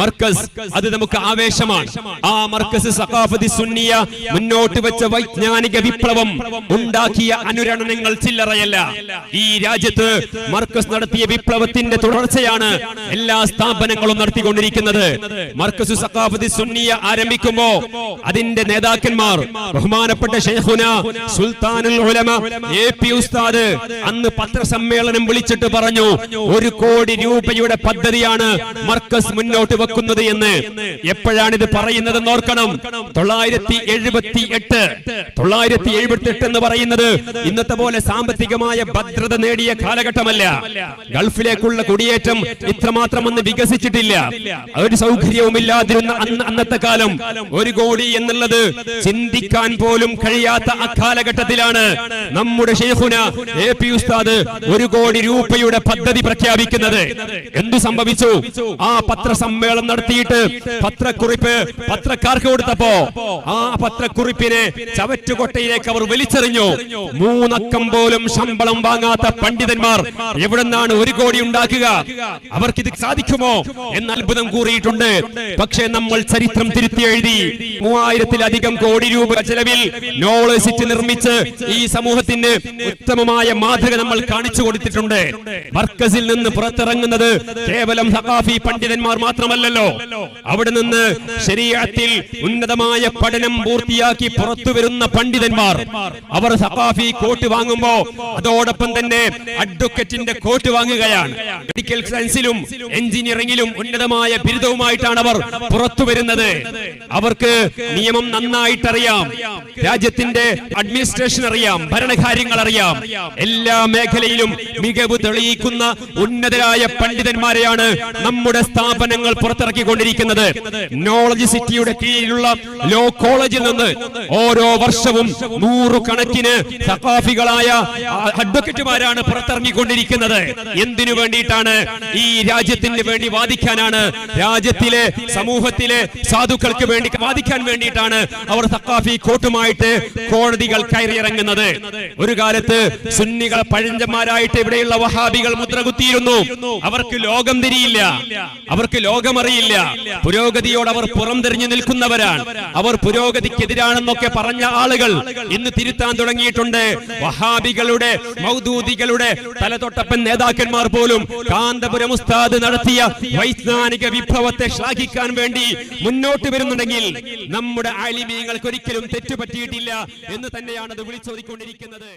മർക്കസ് അത് നമുക്ക് ആവേശമാണ്. ആ മർക്കസ് സഖാഫതി സുന്നിയ മുന്നോട്ട് വെച്ച വൈജ്ഞാനിക വിപ്ലവം ഉണ്ടാക്കിയ അനുരണനങ്ങൾ ചില്ലറയല്ല. ഈ രാജ്യത്ത് മർക്കസ് നടത്തിയ വിപ്ലവത്തിന്റെ തുടർച്ചയാണ് എല്ലാ സ്ഥാപനങ്ങളും നടത്തിക്കൊണ്ടിരിക്കുന്നത്. മർക്കസ് സഖാഫതി സുന്നിയ ആരംഭിക്കുമ്പോ അതിന്റെ നേതാക്കന്മാർ ബഹുമാനപ്പെട്ട ഷെയ്ഖുന സുൽത്താനുൽ ഉലമ എ പി ഉസ്താദ് അന്ന് പത്രസമ്മേളനം വിളിച്ചിട്ട് പറഞ്ഞു ഒരു കോടി രൂപയുടെ പദ്ധതിയാണ് മർക്കസ് മുന്നോട്ട് വെക്കുന്നത് എന്ന് എപ്പോഴാണ് ഇത് പറയുന്നതെന്ന് ഓർക്കണം? തൊള്ളായിരത്തി എഴുപത്തി എട്ട് തൊള്ളായിരത്തി എഴുപത്തി എട്ട് എന്ന് പറയുന്നത് ഇന്നത്തെ പോലെ സാമ്പത്തികമായ ഭദ്രത നേടിയ കാലഘട്ടമല്ല. ഗൾഫിലേക്കുള്ള കുടിയേറ്റം ഇത്രമാത്രം ഒന്ന് വികസിച്ചിട്ടില്ല. ഒരു സൗകര്യവുമില്ലാതിരുന്ന അന്ന് അന്നത്തെ കാലം ഒരു കോടി എന്നുള്ളത് ചിന്തിക്കാൻ പോലും കഴിയാത്ത അക്കാലഘട്ടത്തിലാണ് നമ്മുടെ ഷെയ്ഖുന എ പി ഉസ്താദ് ഒരു കോടി രൂപയുടെ പദ്ധതി പ്രഖ്യാപിക്കുന്നത്. എന്തു സംഭവിച്ചു? ആ പത്രസമ്മേളനം നടത്തിയിട്ട് പത്രക്കുറിപ്പ് പത്രക്കാർക്ക് കൊടുത്തപ്പോ ആ പത്രക്കുറിപ്പിനെ ചവറ്റുകൊട്ടയിലേക്ക് അവർ വലിച്ചെറിഞ്ഞു. മൂന്നക്കം പോലും ശമ്പളം വാങ്ങാത്ത പണ്ഡിതന്മാർ എവിടെന്നാണ് ഒരു കോടി ഉണ്ടാക്കുക? അവർക്ക് ഇത് സാധിക്കുമോ? എന്ന് അത്ഭുതം കൂറിയിട്ടുണ്ട്. പക്ഷേ നമ്മൾ ചരിത്രം തിരുത്തി എഴുതി. മൂവായിരത്തിലധികം കോടി രൂപ ചെലവിൽ നോളജ് സിറ്റി നിർമ്മിച്ച് ഈ സമൂഹത്തിന് ഉത്തമമായ മാതൃക നമ്മൾ കാണിച്ചു കൊടുത്തിട്ടുണ്ട്. വർക്കസിൽ നിന്ന് പുറത്തിറങ്ങുന്നത് കേവലം സഖാഫി പണ്ഡിതന്മാർ മാത്രമല്ലല്ലോ അവിടെ നിന്ന് ശരീരത്തിൽ ഉന്നതമായ പഠനം പൂർത്തിയാക്കി പുറത്തു വരുന്ന പണ്ഡിതന്മാർ അവർ സഫാഫി കോട്ട് വാങ്ങുമ്പോ അതോടൊപ്പം തന്നെ അഡ്വക്കറ്റിന്റെ കോട്ട് വാങ്ങുകയാണ്. മെഡിക്കൽ സയൻസിലും എഞ്ചിനീയറിംഗിലും ഉന്നതമായ ബിരുദവുമായിട്ടാണ് അവർ പുറത്തു വരുന്നത്. അവർക്ക് നിയമം നന്നായിട്ടറിയാം രാജ്യത്തിന്റെ അഡ്മിനിസ്ട്രേഷൻ അറിയാം ഭരണകാര്യങ്ങൾ അറിയാം. എല്ലാ മേഖലയിലും മികവ് തെളിയിക്കുന്ന ഉന്നതരായ പണ്ഡിതന്മാരെയാണ് നമ്മുടെ സ്ഥാപനങ്ങൾ പുറത്തിറക്കിക്കൊണ്ടിരിക്കുന്നത്. നോളജ് സിറ്റിയുടെ കീഴിലുള്ള ലോ കോളേജിൽ നിന്ന് ഓരോ വർഷവും നൂറുകണക്കിന് സഖാഫികളായ അഡ്വക്കേറ്റുമാരാണ് പുറത്തിറങ്ങിക്കൊണ്ടിരിക്കുന്നത്. എന്തിനു വേണ്ടിയിട്ടാണ് ഈ രാജ്യത്തിന് വേണ്ടി വാദിക്കാനാണ് രാജ്യത്തിലെ സമൂഹത്തിലെ സാധുക്കൾക്ക് വേണ്ടി വാദിക്കാൻ വേണ്ടിയിട്ടാണ് അവർ സഖാഫി കോട്ടുമായിട്ട് കോടതികൾ കയറിയിറങ്ങുന്നത്. ഒരു കാലത്ത് സുന്നികൾ പഴഞ്ചന്മാരായിട്ട് ഇവിടെയുള്ള വഹാബികൾ മുദ്രകുത്തിയിരുന്നു. അവർക്ക് ലോകം തിരിയില്ല. അവർക്ക് ലോകമറിയില്ല പുരോഗതിയോട് അവർ പുറം തെറിഞ്ഞു നിൽക്കുന്നവരാണ്. അവർ പുരോഗതിക്കെതിരാണെന്നൊക്കെ പറഞ്ഞ ആളുകൾ ഇന്ന് തിരുത്താൻ തുടങ്ങിയിട്ടുണ്ട്. വഹാബികളുടെ മൗദൂദികളുടെ തലതൊട്ടപ്പൻ നേതാക്കന്മാർ പോലും കാന്തപുരം ഉസ്താദ് നടത്തിയ വൈജ്ഞാനിക വിഭവത്തെ ശ്ലാഘിക്കാൻ വേണ്ടി മുന്നോട്ട് വരുന്നുണ്ടെങ്കിൽ നമ്മുടെ അലിമീങ്ങൾക്ക് ഒരിക്കലും തെറ്റുപറ്റിയിട്ടില്ല എന്ന് തന്നെയാണ് അത് വിളിച്ചോദിക്കൊണ്ടിരിക്കുന്നത്